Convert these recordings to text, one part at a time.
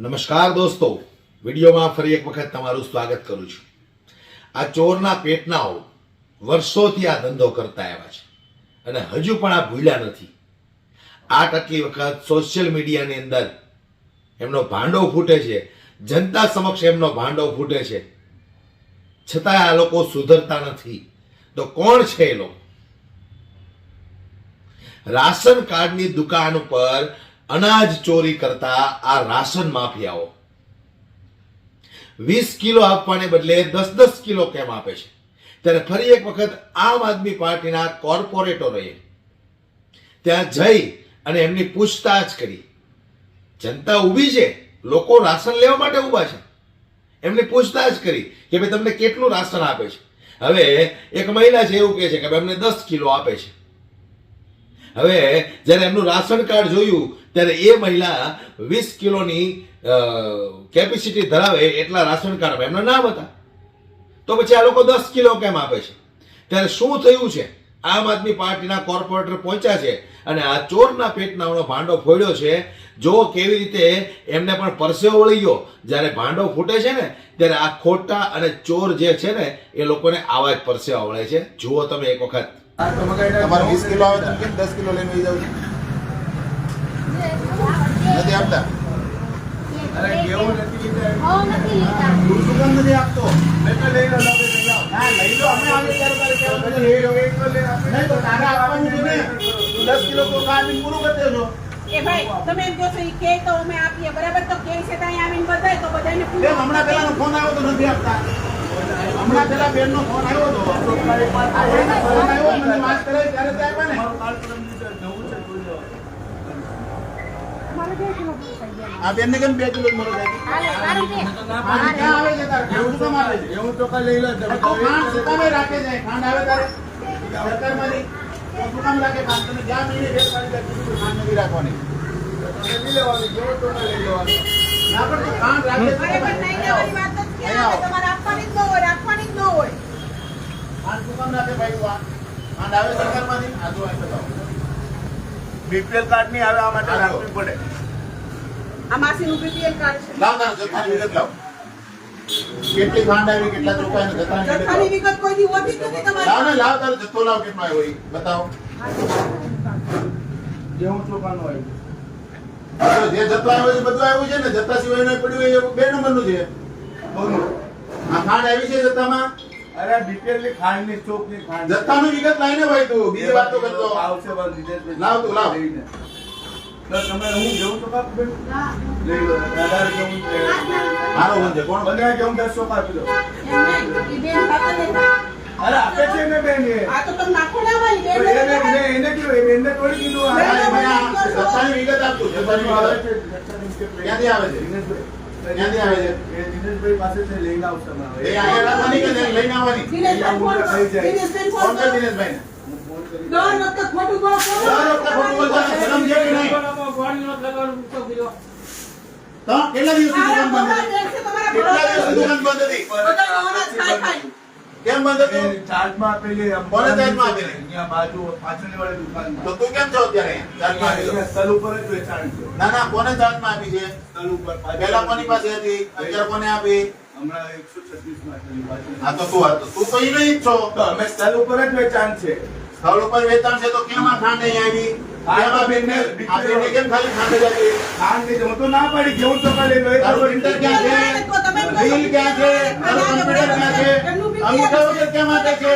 નમસ્કાર દોસ્તો. વિડીયોમાં ફરી એક વખત તમારું સ્વાગત કરું છું. આ ચોરના પેટનાઓ વર્ષોથી આ ધંધો કરતા આવ્યા છે અને હજુ પણ આ ભૂલ્યા નથી. આ આટલી વખત સોશિયલ મીડિયાની અંદર એમનો ભાંડો ફૂટે છે, જનતા સમક્ષ એમનો ભાંડો ફૂટે છે. છતાં આ લોકો સુધરતા નથી. તો કોણ છે એ લોકો? રાશન કાર્ડની દુકાન ઉપર અનાજ ચોરી કરતા આ રાશન માફિયાઓ. વીસ કિલો આપવાને બદલે દસ દસ કિલો કેમ આપે છે? ત્યારે ફરી એક વખત આમ આદમી પાર્ટીના કોર્પોરેટરોએ ત્યાં જઈ અને એમની પૂછતાછ કરી. જનતા ઊભી છે, લોકો રાશન લેવા માટે ઊભા છે. એમની પૂછતાછ કરી કે ભાઈ તમને કેટલું રાશન આપે છે? હવે એક મહિલા છે એવું કહે છે કે ભાઈ અમને દસ કિલો આપે છે. હવે જ્યારે એમનું રાશન કાર્ડ જોયું, ત્યારે એ મહિલા વીસ કિલોની કેપેસિટી ધરાવે એટલા રાશન કાર્ડ એમના નામ હતા. તો પછી આ લોકો દસ કિલો કેમ આપે છે? ત્યારે શું થયું છે? આમ આદમી પાર્ટીના કોર્પોરેટર પહોંચ્યા છે અને આ ચોરના પેટનાનો ભાંડો ફોડ્યો છે. જો કેવી રીતે એમને પણ પરસેવો વળી ગયો. જ્યારે ભાંડો ફૂટે છે ને, ત્યારે આ ખોટા અને ચોર જે છે ને, એ લોકોને આવા જ પરસેવા વળે છે. જુઓ તમે એક વખત. તમારે વીસ કિલો આવે તો કેમ દસ કિલો લઈને વહી જાવ નથી આપતા? તમે એમ કહો છો કે તો અમે આપીએ. બરાબર તો કે છે ત્યાં આવીને બધાય તો બધાને હમણાં પેલાનો ફોન આવ્યો તો નથી આપતા. હમણાં પેલા બેનનો ફોન આવ્યો તો આ ફોન આવ્યો મને વાત કરે ત્યારે તે આપ્યા ને. મારું કાર્ડ પરમ દિવસે નવું છે. જોઈ લો મારે બે કિલો પૂછાઈ ગયા. આ બેનને કેમ બે કિલો મોરો આવે છે આવે એવું તો લઈ લો ખાંડ શું રાખે છે ખાંડ આવે તારે? સરકારમાંથી તો શું રાખે ખાંડ? તમે જ્યાં મહિને ભેટ પાડી ખાંડ નથી રાખવાની. તમે લઈ લેવાનું જેવું તો લઈ લેવાની. ના પણ ખાંડ રાખે તમારે આપવાની જ ન હોય રાખવાની જ ન હોય. ખાંડ શું કામ ભાઈ તું આ? ખાંડ સરકારમાંથી? આ જો બતાવો. બીપીએલ કાર્ડની આવે આ માટે રાખવી પડે. આ માસીનું BPL કાર્ડ છે. લાવ તારો જથ્થાની વિગત લાવ. કેટલી ખાંડ આવી કેટલા ચોખા અને જથ્થાની વિગત જથ્થાની લાવ. વિગત કોઈ દી હોતી જ નથી લાવ ને લાવ તારો જથ્થો લાવ કેટલો આવ્યો એ બતાવો. જેવું ચોખાનું આવ્યું. જે જથ્થો આવ્યો છે બધું આવ્યું છે ને? જથ્થા સિવાય પડ્યું હોય એ બે નંબરનું છે. બોલો. આ ખાંડ આવી છે જથ્થામાં? અરે ની ખાંડની ચોકની ખાંડ. જથ્થાનું વિગત લાઈને ભાઈ તું બીજી વાતો કરતો. આવશે બસ વિદેશમાં. લાવ તું, લાવ. તમે હું જેવું તો દઉં? લઈ લો દાદા જેવું મારો કોણ? બધા દસ દો. અરે આપે છે ને બેન એ. આ તો તમે નાખો ના હોય બેન એને કીધું એ બેનને થોડી કીધું આ. બેન, ભાઈ, જથ્થાની વિગત આપતું જથ્થાની આવે છે ક્યાંથી આવે છે. ક્યાંથી આવે છે એ દિનેશભાઈ પાસેથી લઈને આવશે હમણાં. એ અહીંયા રાખવાની કે લઈને આવવાની દિનેશભાઈ ફોન કરો. દિનેશભાઈ ફોન ફોન કરો. દિનેશભાઈને હું ફોન કરી દર વખતે ખોટું બોલો દર વખતે ખોટું બોલતા શરમ છે કે નહીં? તો કેટલા દિવસથી દુકાન બંધ હતી કેટલા દિવસથી દુકાન બંધ હતી બધા અનાજ ખાઈ ખાઈ. કેમ બંધ હતું ચાર્જમાં આપેલી કોને ચાર્જમાં આપેલી? અહીંયા બાજુ પાછળની વાળી દુકાન તો તું કેમ છો અત્યારે ચાર્જમાં આપી દો. અહીંયા સ્થળ ઉપર જ વેચાણ છે ના ના કોને ચાર્જમાં આપી છે સ્થળ ઉપર પહેલા કોની પાસે હતી અત્યારે કોને આપી હમણાં માં આપેલી. તો તું આ તો તું તો ઈ નહીં જ છો તો અમે સ્થળ ઉપર જ વેચાણ છે સ્થળ ઉપર વેચાણ છે તો કેમાં ખાંડ અહીં આવી ખાંડ કેમાં બેનને આ અંગૂઠા વગર કેમ આપે છે?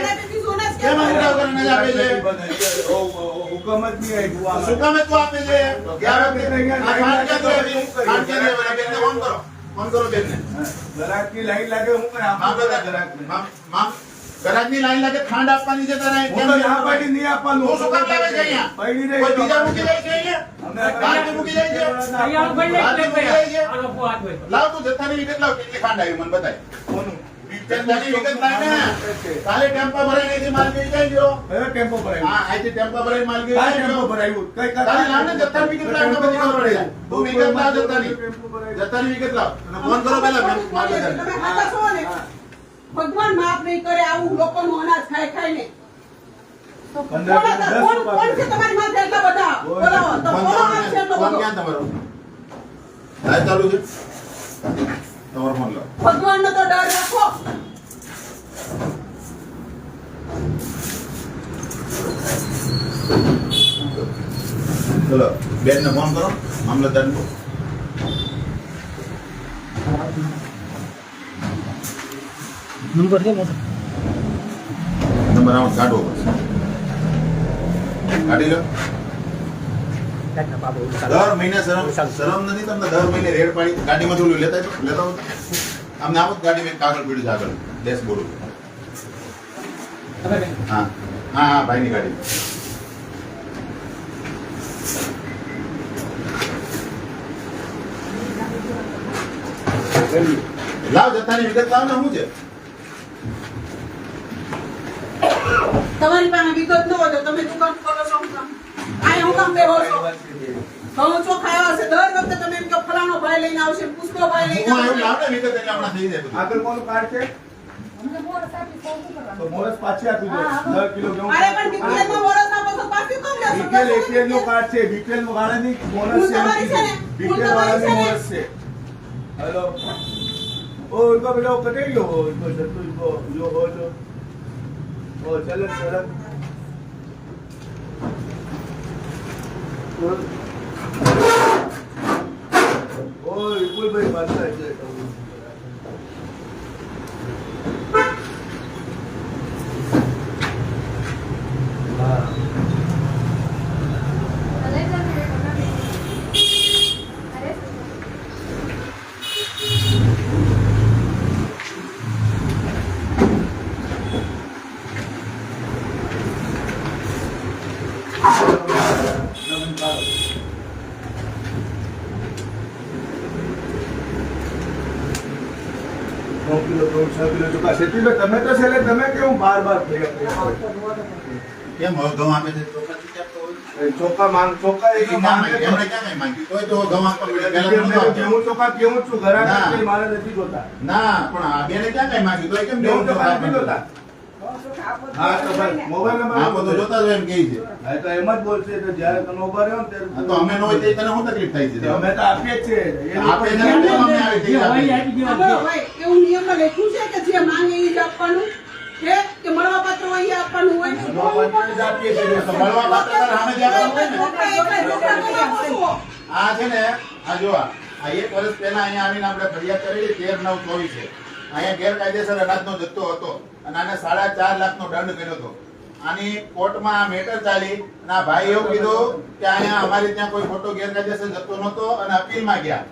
કેમ અંગૂઠા વગર અનાજ આપે છે? હુકમ જ નહીં આવ્યું આમાં. શું કામે આપે છે? આવી? બેનને ફોન કરો. ફોન કરો બેનને. હા, લાઈન લાગે હું કઈ આપું. બધા મામ મામ લાઈન લાગે ખાંડ આપવાની છે તારે. હું તો પાડી નહીં આપવાનું. તું શું કામ લાવે છે અહીંયા? પડી રહી કોઈ બીજા મૂકી જાય છે અહીંયા? અમે મૂકી જાય છે? બહારથી મૂકી જાય છે? લાવ તું જથ્થાની વિગત લાવ કેટલી ખાંડ આવી મને બતાય. કોનું? જથ્થાની વિગત લાવ કાલે ટેમ્પા ભરાઈને અહીંથી માલ ગઈ ગયો? કયો ટેમ્પો ભરાયો? હા અહીંથી ટેમ્પા ભરાઈને માલ ગઈ ટેમ્પો ભરાયું? કઈ કઈ- તારી લાવને વિગત લાવ બધી ખબર પડે તું વિગત લાવ જથ્થાની. ટેમ્પો વિગત લાવ. અને ફોન કરો પહેલા મેં તમે ખાતા છો ને. ભગવાન માફ નહીં કરે આવું લોકોનું અનાજ ખાઈ ખાઈને તો કોણ કોણ- છે તમારી માથે એટલા બધા? બોલાવો તો છે. એટલો? ક્યાં તમારો? લાઈટ ચાલુ છે. તમારો ફોન લો ભગવાનનો તો ડર રાખો ચલો બેનને ફોન કરો મામલતદારને. નંબર આમાં કાઢવો પડશે. કાઢી લો. દર મહિને શરમ શરમ નથી તમને દર મહિને રેડ પાડી ગાડીમાં થોડું લેતા લેતા અમને આવો ગાડીમાં એક કાગળ પીડ્યું છે આગળ. ડેશબોર્ડ હા. હા હા ભાઈની ગાડી. લાવ જથ્થાની વિગત લાવ ને શું છે? તમારી પાસે વિગત ન હોય તો તમે દુકાન ખોલો છો? આયા હું કામ બેહો છો? ઘઉં ચોખા આવ્યા છે દર વખતે તમે એમ કે ફલાણો ભાઈ લઈને આવશે પુષ્પો ભાઈ લઈને હું આવશે. લાવ ને વિગત એટલે હમણાં થઈ જાય આગળ કોનું કાર્ડ છે? તો મોરસ પાછી આપી દો. દસ કિલો ઘઉં અરે પણ બીકેલ નો મોરસ આપો તો પાછી કેમ લેશો? બીપીએલ એપીએલનું કાર્ડ છે. બીપીએલ નો વાળાની હું છે છે વાળાની ને? છે. हेलो ओ इनको बेटा कटे लो इनको सत्तू इनको जो हो जो ओ चल चल ओ इकुल भाई बात है શેતીભાઈ તમે તો છેલ્લે તમે કેવું બાર બાર ભેગા કેમ આપે છે? ચોખા માંગ ચોખા એ માંગે એમણે ક્યાં કઈ માંગ્યું? તો. કેવું ચોખા કેવું છું ઘરે મારે નથી જોતા. ના પણ આ બેને ક્યાં કઈ માંગ્યું? તો કેમ ચોખા નથી જોતા હા તો ભાઈ મોબાઈલ નંબર આ બધું જોતા જ એમ કહે છે. હા તો એમ જ બોલશે તો જ્યારે તમે ઊભા રહ્યો ને આ ત્યારે તો અમે ન હોય તો તને શું તકલીફ થાય છે? અમે તો આપીએ જ છીએ. એ લોકો આપે છે ને કેમ અમને આવી ઠીક આપે છે? હા, ભાઈ, એવું નિયમમાં લખ્યું છે કે જે માંગે એ જ આપવાનું છે કે મળવા પાત્ર હોય આપવાનું હોય. મળવાપાત્ર આપીએ છીએ તો મળવા પાત્ર સામે જ આપવાનું હોય ને. ચોખા એકલા ચોખા કરી આપો છો. આ છે ને આ જો આ આ એક વર્ષ પહેલા અહીંયા આવીને આપણે ફરિયાદ કરેલી તેર નવ ચોવીસે. અહીંયા ગેરકાયદેસર અનાજનો જથ્થો હતો અને આને સાડા ચાર લાખનો દંડ કર્યો હતો. આની કોર્ટમાં આ મેટર ચાલી અને આ ભાઈ એવું કીધું કે અહીંયા અમારે ત્યાં કોઈ ખોટો ગેરકાયદેસર જથ્થો નહોતો અને અપીલમાં ગયા.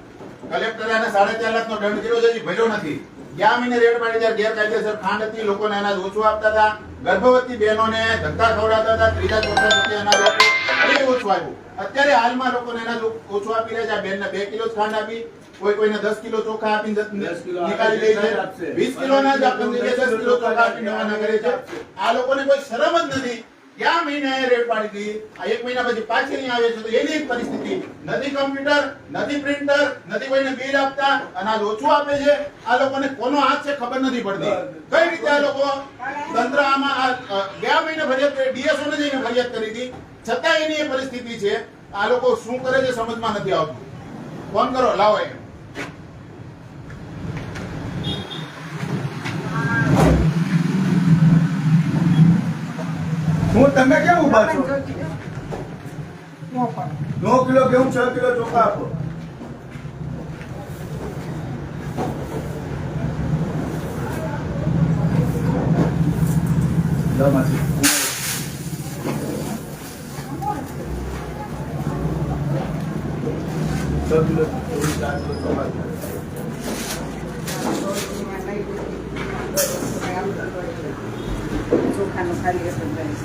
કલેક્ટરે આને સાડા ચાર લાખનો દંડ કર્યો છે ભર્યો નથી. ગયા મહિને રેડ પાડી ત્યારે ગેરકાયદેસર ખાંડ હતી, લોકોને અનાજ ઓછું આપતા હતા, ગર્ભવતી બહેનોને ધક્કા ખવડાવતા હતા, ત્રીજા, ચોથા સુધી અનાજ આપ્યું ઓછું આવ્યું. અત્યારે હાલમાં લોકોને અનાજ ઓછું આપી રહ્યા છે, આ બેનને બે કિલો ખાંડ આપી. કોઈ કોઈને દસ કિલો ચોખા આપીને 10 કિલો નીકાળી લે છે આપશે. વીસ કિલો ના જ આપણને છે, દસ કિલો ચોખા આપીને રવાના કરે છે આ લોકોને કોઈ શરમ જ નથી ક્યાં મહિને રેડ પાડી દીધી આ એક મહિના પછી પાછી અહીં આવે છે તો એની પરિસ્થિતિ નથી કમ્પ્યુટર નથી પ્રિન્ટર નથી કોઈને બિલ આપતા અનાજ ઓછું આપે છે આ લોકોને કોનો હાથ છે ખબર નથી પડતી કઈ રીતે આ લોકો તંત્ર આમાં ગયા મહિને ફરિયાદ ડીએસઓ ને જઈને ફરિયાદ કરી હતી છતાં એની એ પરિસ્થિતિ છે આ લોકો શું કરે છે સમજમાં નથી આવતું ફોન કરો લાવો એ હું તમે કેમ ઊભા છો? નવ કિલો ઘઉં છ કિલો ચોખા આપો? દમાંથી. છ કિલો ચાર કિલો ચોખા આપો. ચોખાનું ખાલી રસમ કરીશ.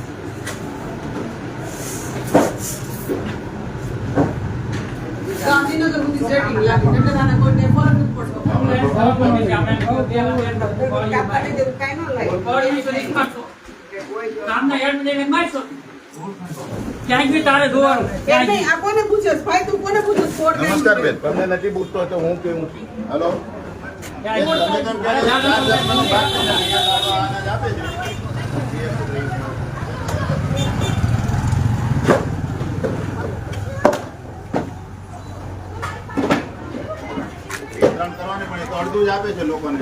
ગાંધીનગર સુધી setting લાગે એટલે તારે કોઈને ફરક નથી પડતો. કાપવાની જરૂર કાંઈ ન લાગે. તારે જોવાનું? આ કોને પૂછ્યો? ભાઈ તું કોને પૂછ્યો? છે? નમસ્કાર બેન. તમને નથી પૂછતો તો હું કેવું છું? હેલો? તમે તેમ કહો છો, ચાર લાખનો ભાગ છે ને, અહીંયા તો અનાજ આપે છે. ડિસ્કાઉન્ટ કરવાની પણ એ તો અડધું જ આપે છે લોકોને.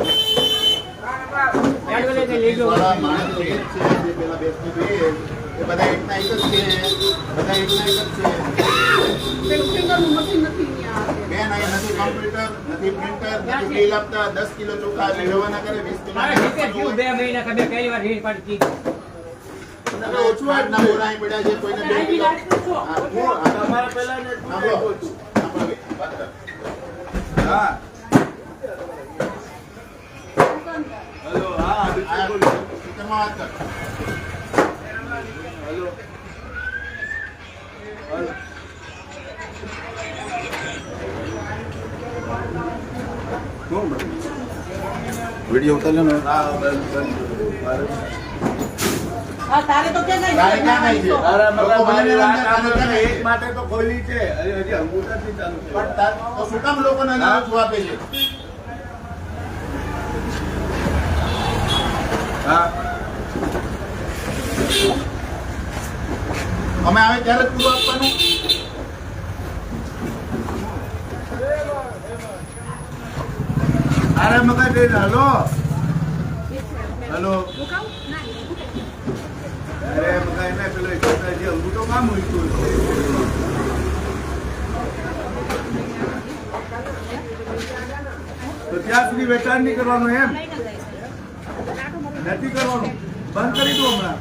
બધા એકના એક જ છે બધા એકના એક જ છે પેલું ફિંગરનું મશીન નથી અહીંયા આ. બેન અહીંયા નથી કોમ્પ્યુટર નથી પ્રિન્ટર નથી બિલ આપતા દસ કિલો ચોખા આપી રવાના કરે વીસ કિલો મારે રીતે થયું બે મહિના કે બે પહેલી વાર રેડ પાડી હતી. તમે ઓછું આજના બોરા અહીં પડ્યા છે કોઈને બે કિલો હા, હું આ તમારા પહેલા ને સાંભળો. સાંભળો બે, વાત કર. હા હેલો હા આ બિલકુલ સ્પીકરમાં વાત કર હેલો હેલો કોણ બોલે? વીડિયો ઉતાર્યો ને તારે તો કે નહીં? તારે ક્યાં નહીં છે? તારા મગજ એક માટે તો ખોલી છે. હજી હજી અંગૂઠા થી ચાલુ છે પણ તાર- તો શું કામ લોકોને અનાજ આપે છે? અમે આવે ત્યારે જ પૂરું આપવાનું. અરે, મગજ હલો. હલો. અરે, મગજ ને પેલો જે અંગૂઠો કામ મૂક્યું તો ત્યાં સુધી વેચાણ નહીં કરવાનું એમ? નથી કરવાનું. બંધ કરી દો હમણાં.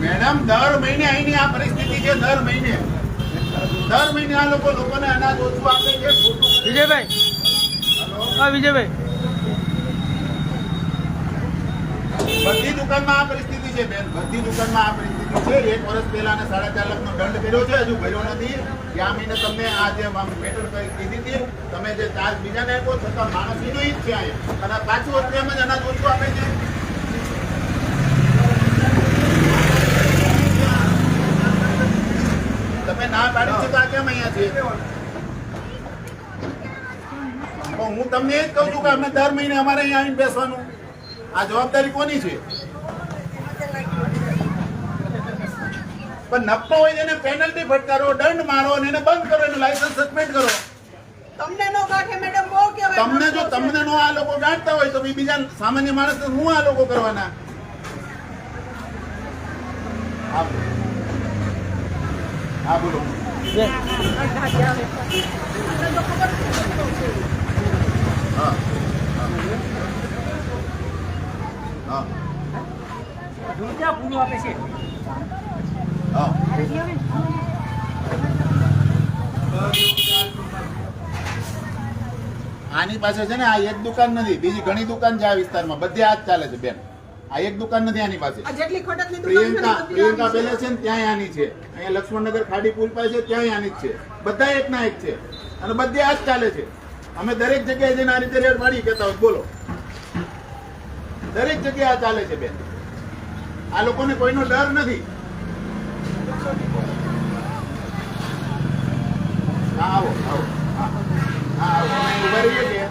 મેડમ દર મહિને અહીંની આ પરિસ્થિતિ છે દર મહિને. દર મહિને આ લોકો લોકોને અનાજ ઓછું આપે છે ખોટું વિજયભાઈ. હા વિજયભાઈ. બધી દુકાનમાં આ પરિસ્થિતિ છે બેન. બધી દુકાનમાં આ પરિસ્થિતિ છે. એક વર્ષ પહેલા અને સાડા ચાર લાખનો દંડ કર્યો છે હજુ ભર્યો નથી. ગયા મહિને તમને આ જે મેટર કીધી હતી. તમે જે ચાર્જ બીજાને આપ્યો છતાં માણસ એનો જ છે અને પાછું અત્યારે જ અનાજ ઓછું આપે છે. તમે ના પાડી છે તો આ કેમ અહીંયા છે હું તમને એ જ કહું છું કે અમે દર મહિને અમારે અહીંયા આવીને બેસવાનું. આ જવાબદારી કોની છે? પણ નફો હોય એને પેનલ્ટી ફટકારો દંડ મારો અને એને બંધ કરો એનું લાયસન્સ સસ્પેન્ડ કરો. તમને નો ગાંઠે મેડમ બહુ કહેવાય. તમને જો તમને નો આ લોકો ગાંઠતા હોય તો બીજા સામાન્ય માણસ હું આ લોકો કરવાના? બોલો. હા બોલો હા હા હા આની પાસે છે ને આ એક દુકાન નથી, બીજી ઘણી દુકાન છે આ વિસ્તારમાં. બધી આ જ ચાલે છે બેન. આ એક દુકાન નથી આની પાસે. પ્રિયંકા પ્રિયંકા પેલે છે. ને ત્યાંય આની છે. અહીંયા લક્ષ્મણનગર ખાડી પુલ પાસે ત્યાં આની જ છે. બધા એક ના એક છે. અને બધી આ જ ચાલે છે. અમે દરેક જગ્યાએ જઈને આ રીતે રેટ વાળી કહેતા હોય. બોલો. દરેક જગ્યાએ આ ચાલે છે બેન. આ લોકોને કોઈનો ડર નથી. આવો આવો. હા હા આવો. ઊભા રહીએ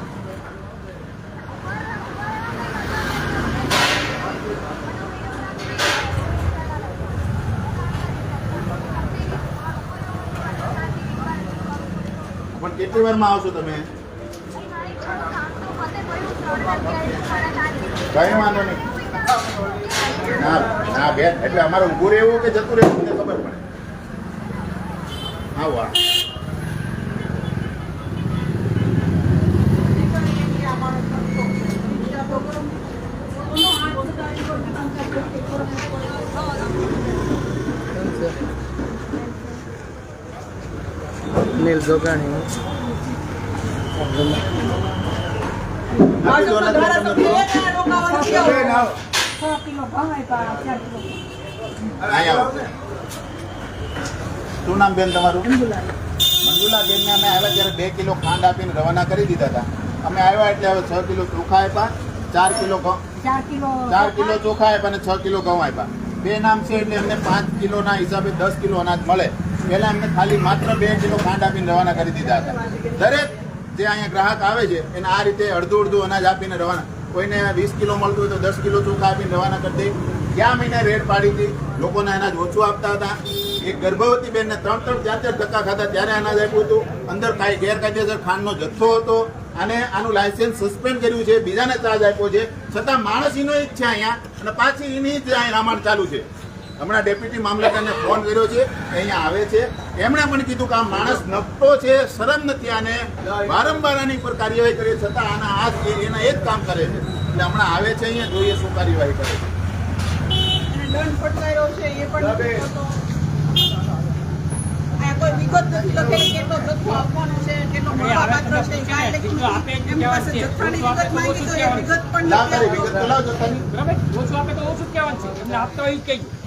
પણ કેટલી વારમાં આવશો તમે? કઈ વાંધો નહીં. ના ના બેન, એટલે અમારે ઊભું રહેવું કે જતું રહેવું ખબર પડે. આવો આ. નીલ જોગાણી આ તો ધારાસભ્ય એક આ રોકાવાનું છે. બેન, આવો. અહીંયા આવો. શું નામ બેન તમારું? મંજુલા બેનને અમે આવ્યા ત્યારે બે કિલો ખાંડ આપીને રવાના કરી દીધા હતા. અમે આવ્યા એટલે હવે છ કિલો ચોખા આપ્યા ચાર કિલો ઘઉં. ચાર કિલો ચોખા આપ્યા અને છ કિલો ઘઉં આપ્યા. બે નામ છે એટલે એમને પાંચ કિલોના હિસાબે દસ કિલો અનાજ મળે. પહેલા અમને ખાલી માત્ર બે કિલો ખાંડ આપીને રવાના કરી દીધા હતા. દરેક જે અહીંયા ગ્રાહક આવે છે, એને આ રીતે અડધું અડધું અનાજ આપીને રવાના. કોઈને વીસ કિલો મળતું હોય તો દસ કિલો ચોખા આપીને રવાના કરી દઈ ગયા મહિને રેટ પાડી હતી? લોકોને અનાજ ઓછું આપતા હતા. એક ગર્ભવતી બેનને ત્રણ ત્રણ ચાર ચાર ધક્કા ખાતા ત્યારે અનાજ આપ્યું હતું. અંદર કાંઈ ગેરકાયદેસર ખાંડનો જથ્થો હતો. અને આનું લાયસન્સ સસ્પેન્ડ કર્યું છે. બીજાને ચાર્જ આપ્યો છે. છતાં માણસ એનો જ છે અહીંયા. અને પાછી એની જ અહીં રામાયણ ચાલુ છે. હમણાં ડેપ્યુટી મામલતદારને ફોન કર્યો છે અહીંયા આવે છે. એમણે પણ કીધું કે આ માણસ નપટો છે શરમ નથી આને. વારંવાર આની પર કાર્યવાહી કરે છતાં આના આ એના એ જ કામ કરે છે. એટલે હમણાં આવે છે અહીંયા જોઈએ શું કાર્યવાહી કરે છે. અને દંડ ફટકાર્યો છે એ પણ નથી થતો. આ કોઈ વિગત કાંઈ તો લાવ આપતો. તો જથ્થાની. ઓછું આપે તો ઓછું કહેવાનું છે. એમને આપતા હોય એ જ કહીએ